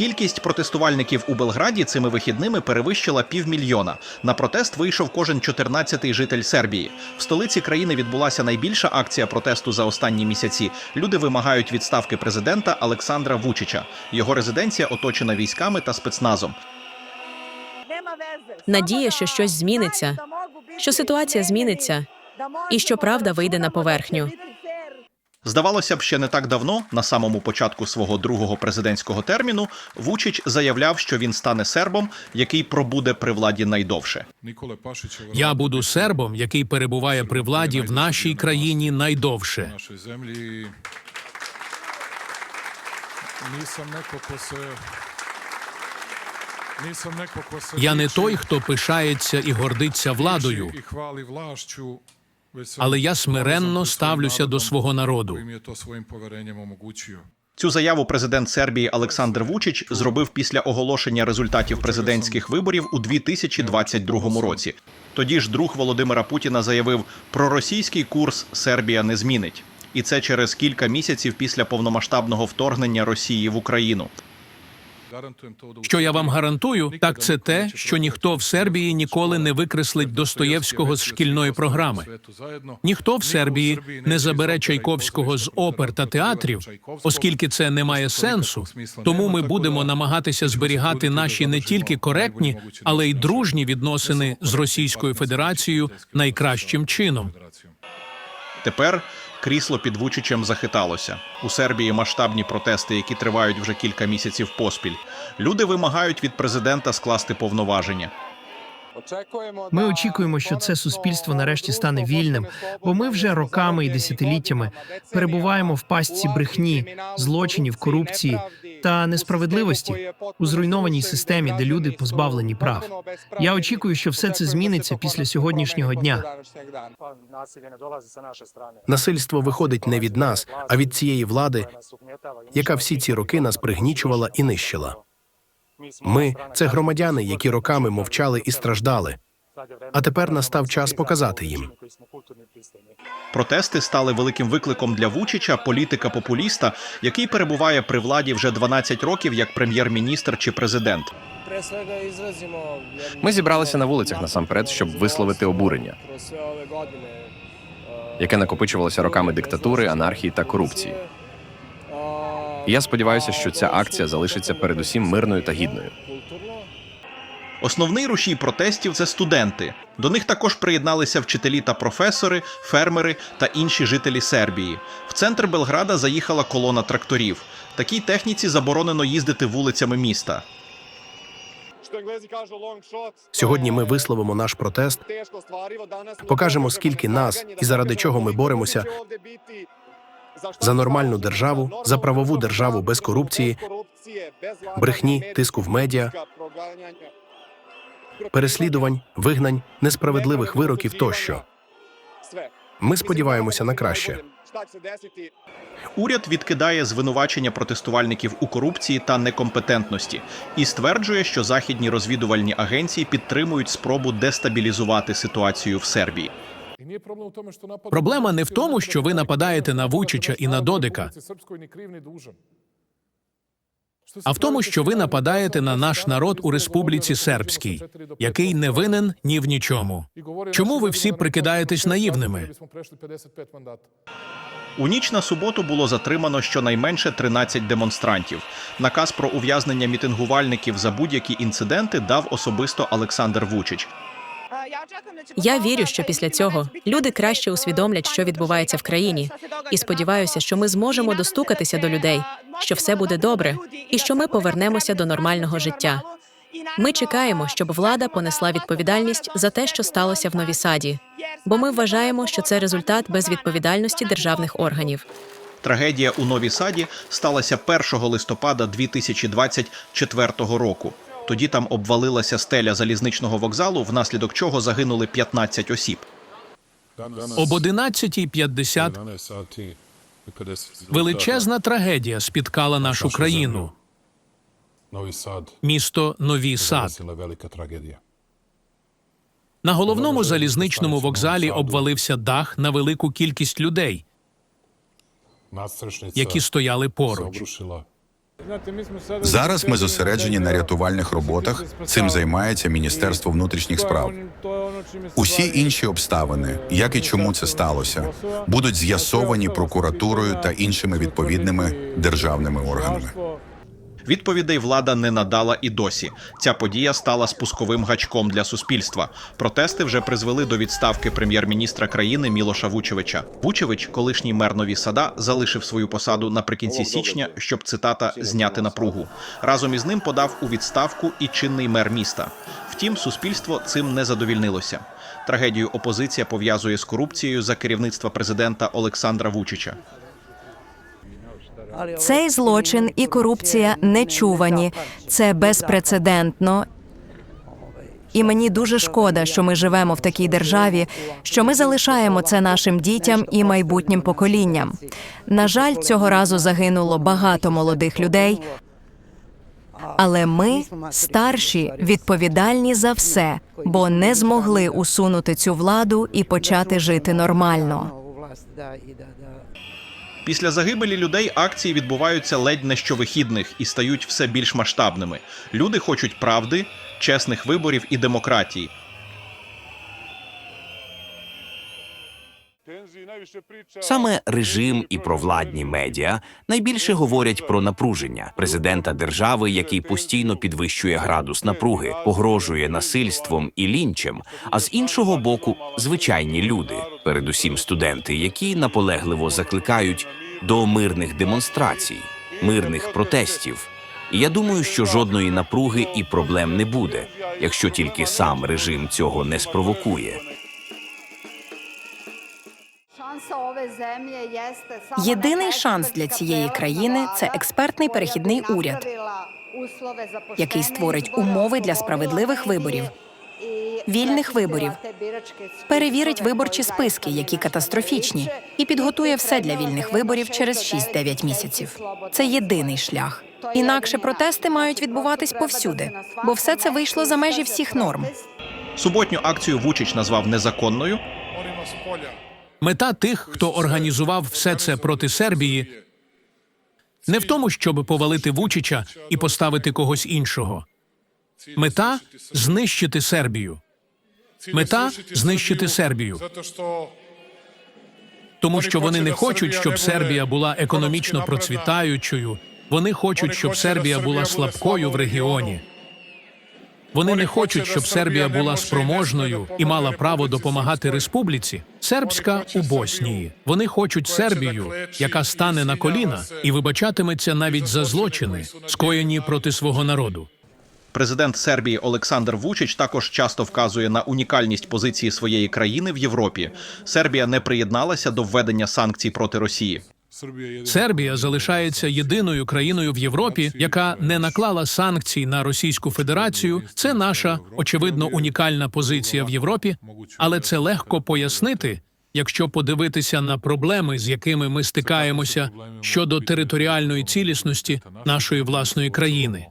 Кількість протестувальників у Белграді цими вихідними перевищила півмільйона. На протест вийшов кожен 14-й житель Сербії. В столиці країни відбулася найбільша акція протесту за останні місяці. Люди вимагають відставки президента Олександра Вучича. Його резиденція оточена військами та спецназом. Надія, що щось зміниться, що ситуація зміниться, і що правда вийде на поверхню. Здавалося б, ще не так давно, на самому початку свого другого президентського терміну, Вучич заявляв, що він стане сербом, який пробуде при владі найдовше. Я буду сербом, який перебуває при владі в нашій країні найдовше. Я не той, хто пишається і гордиться владою, але я смиренно ставлюся до свого народу. Цю заяву президент Сербії Олександр Вучич зробив після оголошення результатів президентських виборів у 2022 році. Тоді ж друг Володимира Путіна заявив, проросійський курс Сербія не змінить. І це через кілька місяців після повномасштабного вторгнення Росії в Україну. Що я вам гарантую, так це те, що ніхто в Сербії ніколи не викреслить Достоєвського з шкільної програми. Ніхто в Сербії не забере Чайковського з опер та театрів, оскільки це не має сенсу. Тому ми будемо намагатися зберігати наші не тільки коректні, але й дружні відносини з Російською Федерацією найкращим чином. Тепер крісло під Вучичем захиталося. У Сербії масштабні протести, які тривають вже кілька місяців поспіль. Люди вимагають від президента скласти повноваження. Ми очікуємо, що це суспільство нарешті стане вільним, бо ми вже роками і десятиліттями перебуваємо в пастці брехні, злочинів, корупції та несправедливості у зруйнованій системі, де люди позбавлені прав. Я очікую, що все це зміниться після сьогоднішнього дня. Насильство виходить не від нас, а від цієї влади, яка всі ці роки нас пригнічувала і нищила. Ми це громадяни, які роками мовчали і страждали. А тепер настав час показати їм. Протести стали великим викликом для Вучича, політика-популіста, який перебуває при владі вже 12 років як прем'єр-міністр чи президент. Ми зібралися на вулицях насамперед, щоб висловити обурення, яке накопичувалося роками диктатури, анархії та корупції. І я сподіваюся, що ця акція залишиться передусім мирною та гідною. Основний рушій протестів це студенти. До них також приєдналися вчителі та професори, фермери та інші жителі Сербії. В центр Белграда заїхала колона тракторів. Такій техніці заборонено їздити вулицями міста. Сьогодні ми висловимо наш протест, покажемо, скільки нас і заради чого ми боремося за нормальну державу, за правову державу без корупції, брехні, тиску в медіа, переслідувань, вигнань, несправедливих вироків тощо. Ми сподіваємося на краще. Уряд відкидає звинувачення протестувальників у корупції та некомпетентності і стверджує, що західні розвідувальні агенції підтримують спробу дестабілізувати ситуацію в Сербії. Проблема не в тому, що ви нападаєте на Вучича і на Додика, а в тому, що ви нападаєте на наш народ у Республіці Сербській, який не винен ні в нічому. Чому ви всі прикидаєтесь наївними? У ніч на суботу було затримано щонайменше 13 демонстрантів. Наказ про ув'язнення мітингувальників за будь-які інциденти дав особисто Олександр Вучич. Я вірю, що після цього люди краще усвідомлять, що відбувається в країні, і сподіваюся, що ми зможемо достукатися до людей, що все буде добре, і що ми повернемося до нормального життя. Ми чекаємо, щоб влада понесла відповідальність за те, що сталося в Нові Саді, бо ми вважаємо, що це результат безвідповідальності державних органів. Трагедія у Новій Саді сталася 1 листопада 2024 року. Тоді там обвалилася стеля залізничного вокзалу, внаслідок чого загинули 15 осіб. Об 11.50 величезна трагедія спіткала нашу країну. Місто Нові Сад. На головному залізничному вокзалі обвалився дах на велику кількість людей, які стояли поруч. Зараз ми зосереджені на рятувальних роботах. Цим займається Міністерство внутрішніх справ. Усі інші обставини, як і чому це сталося, будуть з'ясовані прокуратурою та іншими відповідними державними органами. Відповідей влада не надала і досі. Ця подія стала спусковим гачком для суспільства. Протести вже призвели до відставки прем'єр-міністра країни Мілоша Вучевича. Вучевич, колишній мер Нові Сада, залишив свою посаду наприкінці січня, щоб цитата зняти напругу. Разом із ним подав у відставку і чинний мер міста. Втім, суспільство цим не задовільнилося. Трагедію опозиція пов'язує з корупцією за керівництва президента Олександра Вучича. Цей злочин і корупція нечувані. Це безпрецедентно. І мені дуже шкода, що ми живемо в такій державі, що ми залишаємо це нашим дітям і майбутнім поколінням. На жаль, цього разу загинуло багато молодих людей. Але ми, старші, відповідальні за все, бо не змогли усунути цю владу і почати жити нормально. Після загибелі людей акції відбуваються ледь не щовихідних і стають все більш масштабними. Люди хочуть правди, чесних виборів і демократії. Саме режим і провладні медіа найбільше говорять про напруження президента держави, який постійно підвищує градус напруги, погрожує насильством і лінчем. А з іншого боку, звичайні люди, передусім студенти, які наполегливо закликають до мирних демонстрацій, мирних протестів. І я думаю, що жодної напруги і проблем не буде, якщо тільки сам режим цього не спровокує. Єдиний шанс для цієї країни це експертний перехідний уряд, який створить умови для справедливих виборів, вільних виборів, перевірить виборчі списки, які катастрофічні, і підготує все для вільних виборів через 6-9 місяців. Це єдиний шлях. Інакше протести мають відбуватись повсюди, бо все це вийшло за межі всіх норм. Суботню акцію Вучич назвав незаконною. Мета тих, хто організував все це проти Сербії, не в тому, щоб повалити Вучича і поставити когось іншого. Мета знищити Сербію. Мета знищити Сербію. Тому що вони не хочуть, щоб Сербія була економічно процвітаючою. Вони хочуть, щоб Сербія була слабкою в регіоні. Вони не хочуть, щоб Сербія була спроможною і мала право допомагати республіці. Сербська у Боснії. Вони хочуть Сербію, яка стане на коліна і вибачатиметься навіть за злочини, скоєні проти свого народу. Президент Сербії Олександр Вучич також часто вказує на унікальність позиції своєї країни в Європі. Сербія не приєдналася до введення санкцій проти Росії. Сербія залишається єдиною країною в Європі, яка не наклала санкцій на Російську Федерацію. Це наша очевидно унікальна позиція в Європі, але це легко пояснити, якщо подивитися на проблеми, з якими ми стикаємося щодо територіальної цілісності нашої власної країни.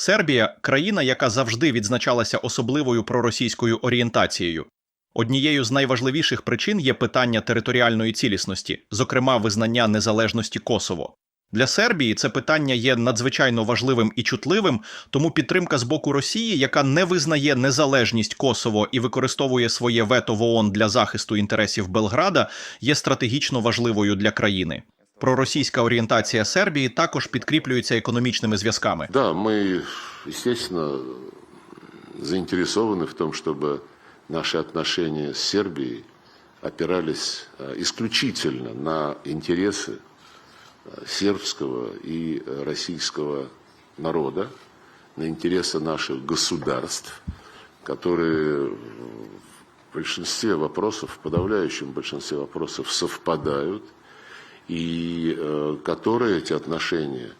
Сербія країна, яка завжди відзначалася особливою проросійською орієнтацією. Однією з найважливіших причин є питання територіальної цілісності, зокрема визнання незалежності Косово. Для Сербії це питання є надзвичайно важливим і чутливим, тому підтримка з боку Росії, яка не визнає незалежність Косово і використовує своє вето в ООН для захисту інтересів Белграда, є стратегічно важливою для країни. Проросійська орієнтація Сербії також підкріплюється економічними зв'язками. Да, мы, естественно, заинтересованы в том, чтобы наши отношения с Сербией опирались э, исключительно на интересы э, сербского и э, российского народа, на интересы наших государств, которые в большинстве вопросов, в подавляющем большинстве вопросов совпадают, И э, которые эти отношения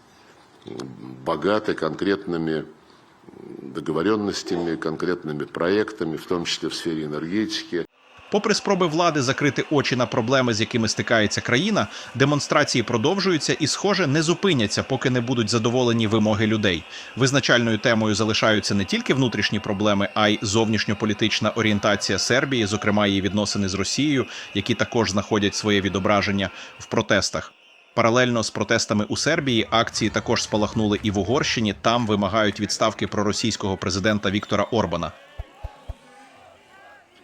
богаты конкретными договоренностями, конкретными проектами, в том числе в сфере энергетики. Попри спроби влади закрити очі на проблеми, з якими стикається країна, демонстрації продовжуються і, схоже, не зупиняться, поки не будуть задоволені вимоги людей. Визначальною темою залишаються не тільки внутрішні проблеми, а й зовнішньополітична орієнтація Сербії, зокрема її відносини з Росією, які також знаходять своє відображення в протестах. Паралельно з протестами у Сербії акції також спалахнули і в Угорщині. Там вимагають відставки проросійського президента Віктора Орбана.